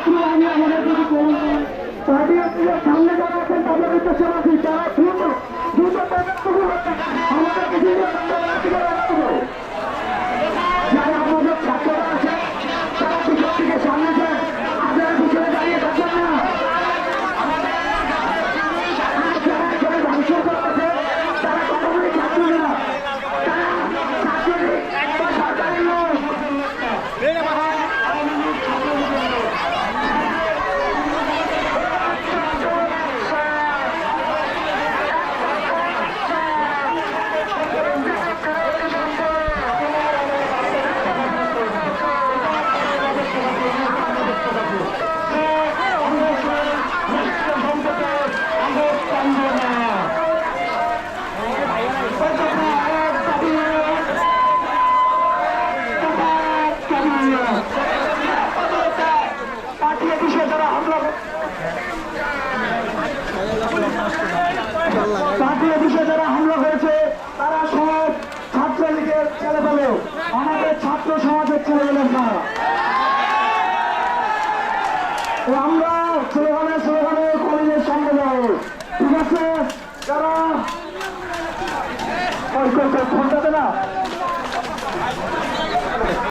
সবসময় আমি আমাদের যদি সামনে যারা তাদের উদ্দেশ্যে পাঠিয়ে দিছে যারা হামলা পাঠিয়ে দিছে যারা হামলা হয়েছে তারা সব ছাত্রলীগের ছেলে পেলেও আমাদের ছাত্র সমাজের ছেলে পেলেন না আমরা স্লোগানে স্লোগানে কলেজের সঙ্গে যাব ঠিক আছে যারা কই কই না।